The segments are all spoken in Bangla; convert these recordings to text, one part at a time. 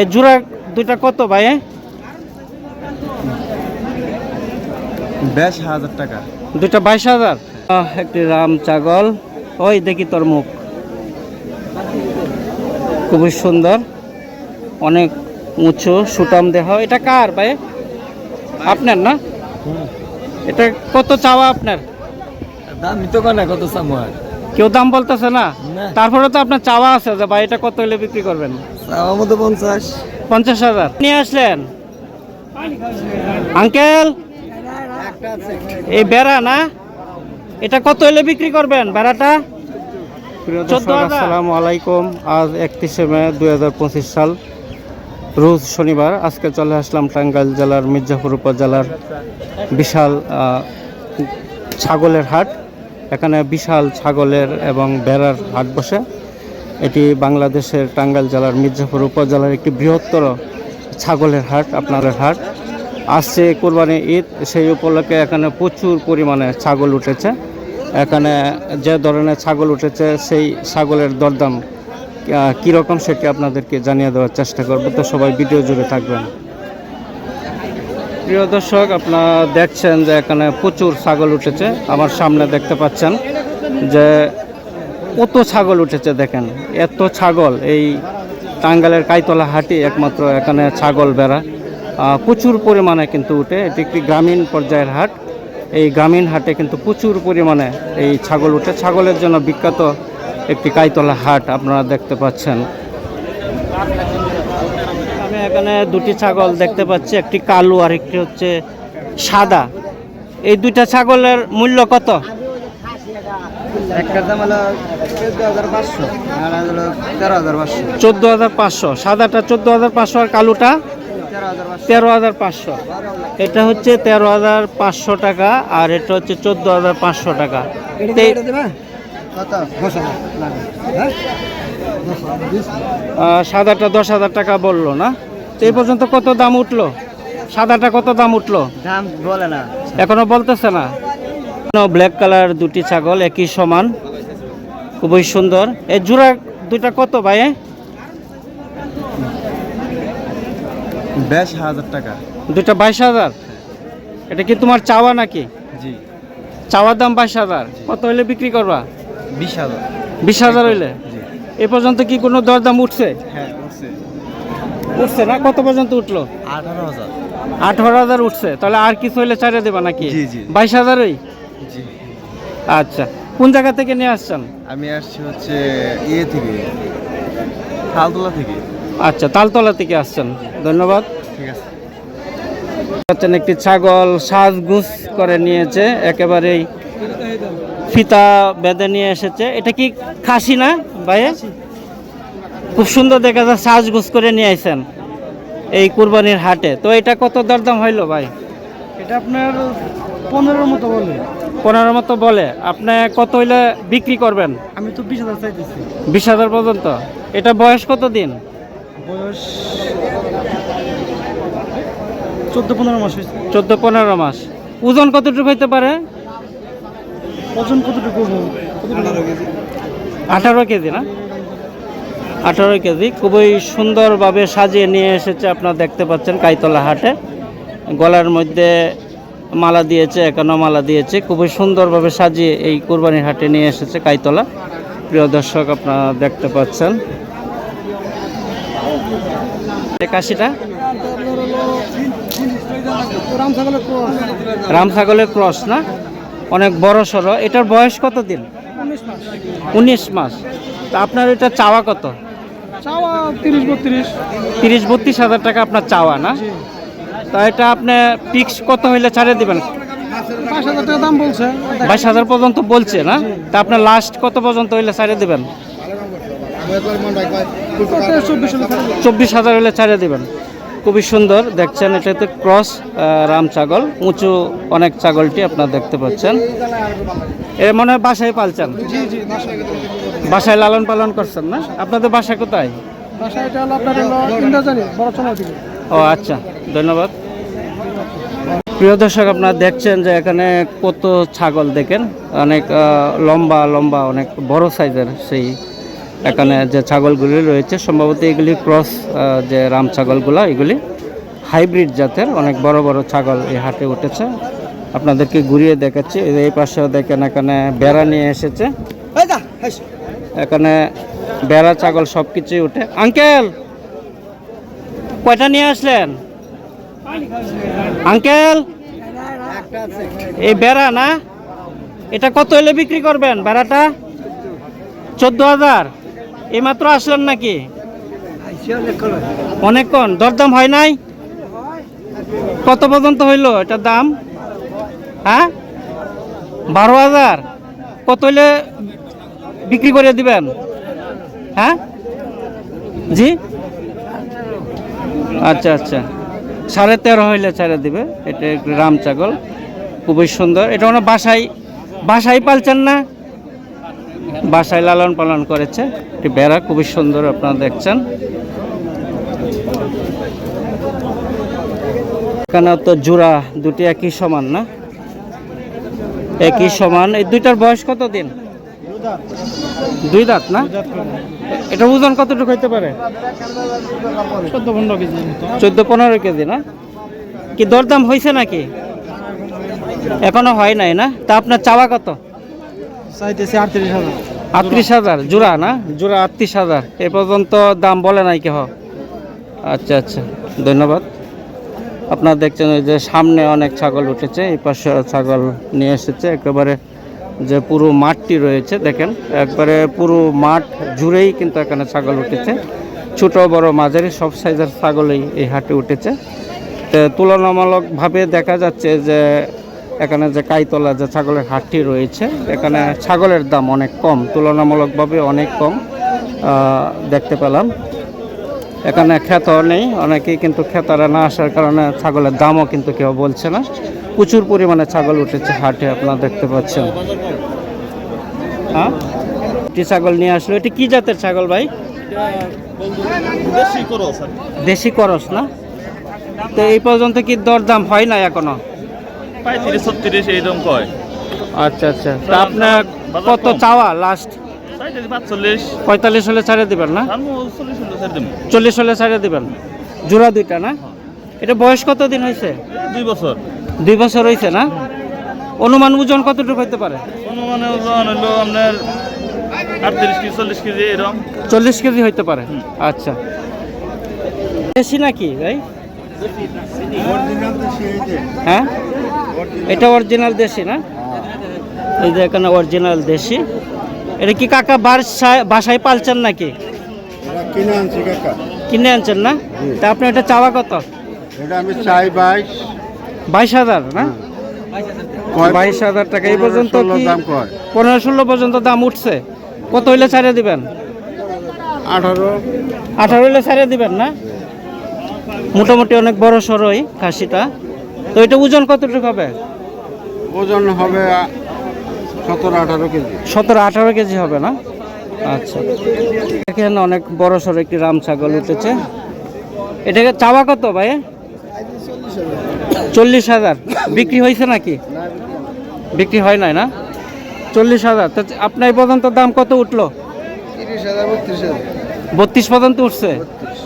এই জোড়া দুইটা কত ভাই বেশ হাজার টাকা। দুইটা বাইশ হাজার। একটি রাম ছাগল। ওই দেখি তোর মুখ। খুবই সুন্দর। অনেক উঁচু সুটাম দেহ। এটা কার ভাই আপনার না? এটা কত চাওয়া আপনার? দাম তো কত কেউ দাম বলতেছে না? না। তারপরে তো আপনার চাওয়া আছে যে ভাই এটা কত হলে বিক্রি করবেন? পঞ্চাশ। পঞ্চাশ হাজার। নিয়ে আসলেন? আঙ্কেল? এই বেড়া না? এটা কত হলে বিক্রি করবেন বেড়াটা? আসসালামু আলাইকুম। আজ একত্রিশে মে দুই হাজার পঁচিশ সাল। রোজ শনিবার আজকে চলে আসলাম টাঙ্গাইল জেলার মির্জাপুর উপজেলার বিশাল ছাগলের হাট। এখানে বিশাল ছাগলের এবং বেড়ার হাট বসে। এটি বাংলাদেশের টাঙ্গাইল জেলার মির্জাপুর উপজেলার একটি বৃহত্তর ছাগলের হাট, আপনাদের হাট। আসছে কোরবানি ঈদ, সেই উপলক্ষে এখানে প্রচুর পরিমাণে ছাগল উঠেছে। এখানে যে ধরনের ছাগল উঠেছে, সেই ছাগলের দরদাম কীরকম সেটি আপনাদেরকে জানিয়ে দেওয়ার চেষ্টা করব। তো সবাই ভিডিও জুড়ে থাকবেন। প্রিয় দর্শক, আপনারা দেখছেন যে এখানে প্রচুর ছাগল উঠেছে। আমার সামনে দেখতে পাচ্ছেন যে কত ছাগল উঠেছে দেখেন, এত ছাগল, এই টাঙ্গালের কাইতলা হাটি একমাত্র এখানে ছাগল বেড়া। প্রচুর পরিমাণে কিন্তু উঠে, এটি একটি গ্রামীণ পর্যায়ের হাট। এই গ্রামীণ হাটে কিন্তু প্রচুর পরিমাণে এই ছাগল উঠে। ছাগলের জন্য বিখ্যাত একটি কাইতলা হাট আপনারা দেখতে পাচ্ছেন। আমি এখানে দুটি ছাগল দেখতে পাচ্ছি, একটি কালো আর একটি হচ্ছে সাদা। এই দুইটা ছাগলের মূল্য কত? একটার দাম হলো চোদ্দ হাজার পাঁচশো আর হলো তেরো হাজার পাঁচশো। চোদ্দ হাজার পাঁচশো। সাদাটা চোদ্দ হাজার পাঁচশো আর কালোটা তেরো হাজার পাঁচশো। এটা হচ্ছে তেরো হাজার পাঁচশো টাকা আর এটা হচ্ছে চোদ্দ হাজার পাঁচশো টাকা। হ্যাঁ? সাদাটা দশ হাজার টাকা বলল না? তো এই পর্যন্ত কত দাম উঠল? সাদাটা কত দাম উঠল? দাম বলে না। এখনও বলতেছে না? ব্ল্যাক কালার দুটি ছাগল একই সমান। খুবই সুন্দর। এই জোড়া দুইটা কত ভাই? বেশ হাজার টাকা। দুইটা বাইশ হাজার? এটা কি তোমার চাওয়া নাকি? জি। চাওয়ার দাম বাইশ হাজার। কত হইলে বিক্রি করবা? বিশ হাজার। বিশ হাজার হইলে? এ পর্যন্ত কি কোনো দরদাম উঠছে? হ্যাঁ উঠছে। উঠছে না? কত পর্যন্ত উঠল? আঠারো হাজার। আঠারো হাজার উঠছে। তাহলে আর কিছু হইলে ছাড়িয়ে দেবা নাকি। বাইশ হাজারই? জি। আচ্ছা কোন জায়গা থেকে নিয়ে আসছেন? আমি আসছি হচ্ছে ইয়ে থেকে খালতলা থেকে। আচ্ছা তালতলা থেকে আসছেন। ধন্যবাদ। ঠিক আছে। হচ্ছেন একটি ছাগল সাজগুজ করে নিয়েছে একেবারেই ফিতা বেঁধে নিয়ে এসেছে। এটা কি খাসি না ভাই খুব সুন্দর দেখা যায় সাজগুজ করে নিয়ে আসেন এই কুরবানির হাটে। তো এটা কত দরদাম হইল ভাই? এটা আপনার পনেরোর মতো বলে। পনেরো মতো বলে। আপনি কত হইলে বিক্রি করবেন? আমি তো বিশ হাজার চাইতেছি। বিশ হাজার পর্যন্ত? এটা বয়স কত দিন? বয়স চোদ্দ পনেরো মাস হয়েছে। চোদ্দ পনেরো মাস। ওজন কতটুকু হইতে পারে? ওজন কতটুকু আঠারো কেজি না? আঠারো কেজি। খুবই সুন্দরভাবে সাজিয়ে নিয়ে এসেছে আপনারা দেখতে পাচ্ছেন কাইতলা হাটে। গলার মধ্যে মালা দিয়েছে এখানেও মালা দিয়েছে। খুবই সুন্দরভাবে সাজিয়ে এই কোরবানির হাটে নিয়ে এসেছে কাইতলা। প্রিয় দর্শক আপনারা দেখতে পাচ্ছেন। ছাগলের রাম ছাগলের ক্রস না? অনেক বড় সড়ো। এটার বয়স কত দিন? উনিশ মাস। তা আপনার এটা চাওয়া কত? চাওয়া তিরিশ বত্রিশ। তিরিশ বত্রিশ হাজার টাকা আপনার চাওয়া না? তা এটা আপনি পিক্স কত হইলে ছাড়িয়ে দিবেন? পাঁচ হাজার টাকা দাম বলছে। বাইশ হাজার পর্যন্ত বলছে না? তা আপনার লাস্ট কত পর্যন্ত হইলে ছাড়িয়ে দিবেন? চব্বিশ হাজার হইলে ছাড়িয়ে দিবেন। খুবই সুন্দর দেখছেন এটাতে ক্রস রাম ছাগল উঁচু অনেক ছাগলটি আপনারা দেখতে পাচ্ছেন। এ মনে হয় বাসায় পালছেন। বাসায় লালন পালন করছেন না? আপনাদের বাসা কোথায়? ও আচ্ছা ধন্যবাদ। প্রিয় দর্শক আপনারা দেখছেন যে এখানে কত ছাগল দেখেন। অনেক লম্বা লম্বা অনেক বড় সাইজের সেই এখানে যে ছাগলগুলি রয়েছে। সম্ভবত এগুলি ক্রস যে রাম ছাগলগুলো এগুলি হাইব্রিড জাতের অনেক বড় বড় ছাগল এই হাটে উঠেছে। আপনাদেরকে ঘুরিয়ে দেখাচ্ছি। এই পাশেও দেখেন এখানে বেড়া নিয়ে এসেছে। এখানে বেড়া ছাগল সব কিছুই উঠে। আঙ্কেল কয়টা নিয়ে আসলেন? আঙ্কেল এই বেড়া না? এটা কত হলে বিক্রি করবেন বেড়াটা? চোদ্দ হাজার। এইমাত্র আসলেন নাকি? অনেকক্ষণ দরদাম হয় নাই? কত পর্যন্ত হইল এটার দাম? হ্যাঁ? বারো হাজার। কত হইলে বিক্রি করে দিবেন? হ্যাঁ? জি? আচ্ছা আচ্ছা। সাড়ে তেরো হইলে ছেড়ে দিবে। এটা রাম ছাগল। খুবই সুন্দর। এটা মানে বাসায় বাসায় পালছেন না? বাসায় লালন পালন করেছে। একটি বেড়া খুবই সুন্দর আপনারা দেখছেন। এখানে তো জোড়া দুটি একই সমান না? একই সমান। এই দুইটার বয়স কত দিন? দুই দাঁত না? এটা ওজন কতটুকু হইতে পারে? চোদ্দ পনেরো কেজি চোদ্দ পনেরো কেজি না? কি দরদাম হয়েছে নাকি? এখনও হয় নাই না? তা আপনার চাওয়া কত? চাইতেছে আটত্রিশ হাজার। আটত্রিশ হাজার। জোড়া না? জোড়া আটত্রিশ হাজার। এ পর্যন্ত দাম বলে নাই কেহ? আচ্ছা আচ্ছা। ধন্যবাদ। আপনারা দেখছেন ওই যে সামনে অনেক ছাগল উঠেছে এই পাশে ছাগল নিয়ে এসেছে। একেবারে যে পুরো মাঠটি রয়েছে দেখেন। একবারে পুরো মাঠ জুড়েই কিন্তু এখানে ছাগল উঠেছে। ছোট বড় মাঝারি সব সাইজের ছাগলই এই হাটে উঠেছে। তো তুলনামূলকভাবে দেখা যাচ্ছে যে এখানে যে কাইতলা যে ছাগলের হাটটি রয়েছে এখানে ছাগলের দাম অনেক কম তুলনামূলকভাবে অনেক কম দেখতে পেলাম। এখানে ক্ষেত নেই অনেকেই কিন্তু ক্ষেতারা না আসার কারণে ছাগলের দামও কিন্তু কেউ বলছে না। প্রচুর পরিমাণে ছাগল উঠেছে হাটে আপনারা দেখতে পাচ্ছেন। হ্যাঁ? ছাগল নিয়ে আসলো? এটি কি জাতের ছাগল ভাই? দেশি করস না? তো এই পর্যন্ত কি দরদাম হয় না এখনও? পঁয়ত্রিশ ছত্রিশ এইরকম কয়। আচ্ছা আচ্ছা। তা আপনার কত চাওয়া লাস্ট পঁয়তাল্লিশ হলে ছাড়ে দিবেন না? চল্লিশ হলো ছাড়ে দিবেন? জোড়া দুইটা না? এটা বয়স কত দিন হয়েছে দুই বছর। দুই বছর হয়েছে না? অনুমান ওজন কতটুকু হইতে পারে? অনুমানে ওজন হলো আপনার আটত্রিশ কেজি চল্লিশ কেজি এরকম। চল্লিশ কেজি হইতে পারে? আচ্ছা। দেশি নাকি ভাই? হ্যাঁ? এটা অরিজিনাল দেশি না? এই যে এখানে অরিজিনাল দেশি। এটা কি কাকা বাসায় পালছেন নাকি? কিনে আনছি কাকা। কিনে আনছেন না? তা আপনি এটা চাওয়া কত? এটা আমি চাই বাইশ। বাইশ হাজার না? বাইশ হাজার টাকা। এই পর্যন্ত দাম কয়? পনেরো ষোলো পর্যন্ত দাম উঠছে? কত হইলে ছাড়িয়ে দিবেন? আঠারো। আঠারো হইলে ছাড়িয়ে দিবেন না? মোটামুটি অনেক বড় সরই খাসিটা। তো এটা ওজন কতটুকু হবে? ওজন হবে সতেরো আঠারো কেজি। সতেরো আঠারো কেজি হবে না? আচ্ছা। এখানে অনেক বড় সড়ো একটি রাম ছাগল উঠেছে। এটাকে চাওয়া কত ভাই? চল্লিশ হাজার। বিক্রি হয়েছে নাকি? বিক্রি হয় নাই না? চল্লিশ হাজার। তো আপনার এই পর্যন্ত দাম কত উঠল? বত্রিশ পর্যন্ত উঠছে।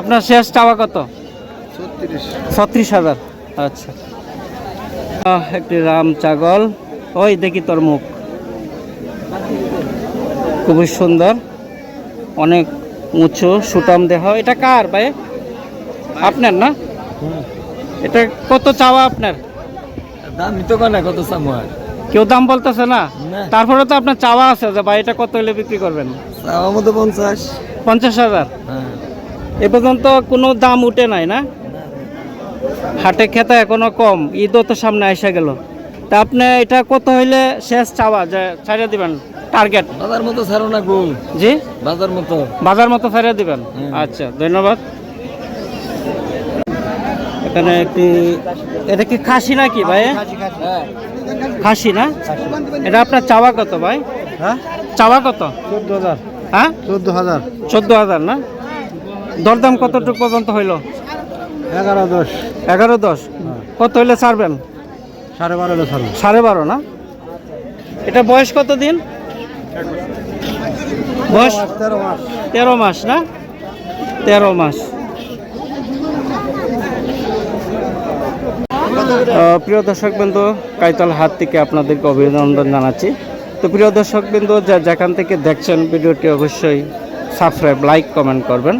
আপনার শেষ চাওয়া কত? ছত্রিশ হাজার। আচ্ছা। একটি রাম ছাগল। ওই দেখি তোর মুখ। খুবই সুন্দর। অনেক উঁচু সুটাম দেহ। এটা কার ভাই? আপনার না? এটা কত চাওয়া আপনার? দাম তো কত সাময় কেউ দাম বলতেছে না? না। তারপরে তো আপনার চাওয়া আছে যে ভাই এটা কত হলে বিক্রি করবেন? চাওয়া মতো পঞ্চাশ। পঞ্চাশ হাজার? হ্যাঁ। এ পর্যন্ত কোনো দাম উঠে নাই না? হাটে খেতে এখনও কম ঈদও তো সামনে এসে গেল। তা আপনি এটা কত হইলে শেষ চাওয়া যে ছাড়িয়ে দিবেন টার্গেট বাজার মতো ছাড়ো না গো। জি? বাজার মতো। বাজার মতো ছাড়িয়ে দিবেন? আচ্ছা ধন্যবাদ। এখানে একটি এটা কি খাসি নাকি ভাই? হ্যাঁ। খাসি না? এটা আপনার চাওয়া কত ভাই? হ্যাঁ? চাওয়া কত? চোদ্দ হাজার। হ্যাঁ? চোদ্দ হাজার। চোদ্দ হাজার না? দরদাম কতটুকু পর্যন্ত হইল? এগারো দশ। এগারো দশ। কত হলে ছাড়বেন? সাড়ে বারো হাজার সাড়ে বারো না? এটা বয়স কত দিন? বয়স তেরো মাস। তেরো মাস না? তেরো মাস। প্রিয় দর্শক বিন্দু কাইতাল হাট থেকে আপনাদেরকে অভিনন্দন জানাচ্ছি। তো প্রিয় দর্শক বিন্দু যা যেখান থেকে দেখছেন ভিডিওটি অবশ্যই সাবস্ক্রাইব লাইক কমেন্ট করবেন।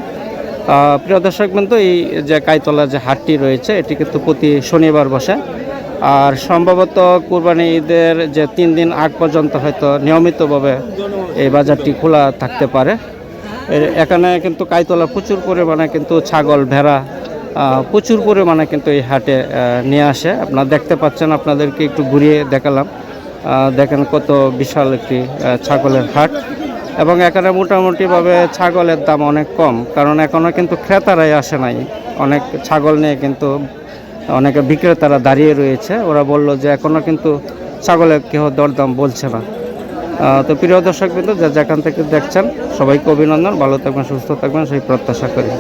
প্রিয় দর্শক বিন্দু এই যে কাইতলা যে হাটটি রয়েছে, এটি কিন্তু প্রতি শনিবার বসে। আর সম্ভবত কুরবানি ঈদের যে তিন দিন আগ পর্যন্ত হয়তো নিয়মিতভাবে এই বাজারটি খোলা থাকতে পারে। এখানে কিন্তু কাইতলা প্রচুর পরিমাণে কিন্তু ছাগল, ভেড়া প্রচুর পরিমাণে কিন্তু এই হাটে নিয়ে আসে। আপনারা দেখতে পাচ্ছেন, আপনাদেরকে একটু ঘুরিয়ে দেখালাম। দেখেন কত বিশাল একটি ছাগলের হাট। এবং এখানে মোটামুটিভাবে ছাগলের দাম অনেক কম, কারণ এখনও কিন্তু ক্রেতারাই আসে নাই। অনেক ছাগল নিয়ে কিন্তু অনেকে বিক্রেতারা দাঁড়িয়ে রয়েছে। ওরা বলল যে এখনও কিন্তু ছাগলের কেউ দরদাম বলছে না। তো প্রিয় দর্শক কিন্তু যা যেখান থেকে দেখছেন, সবাইকে অভিনন্দন। ভালো থাকবেন, সুস্থ থাকবেন, সেই প্রত্যাশা করি।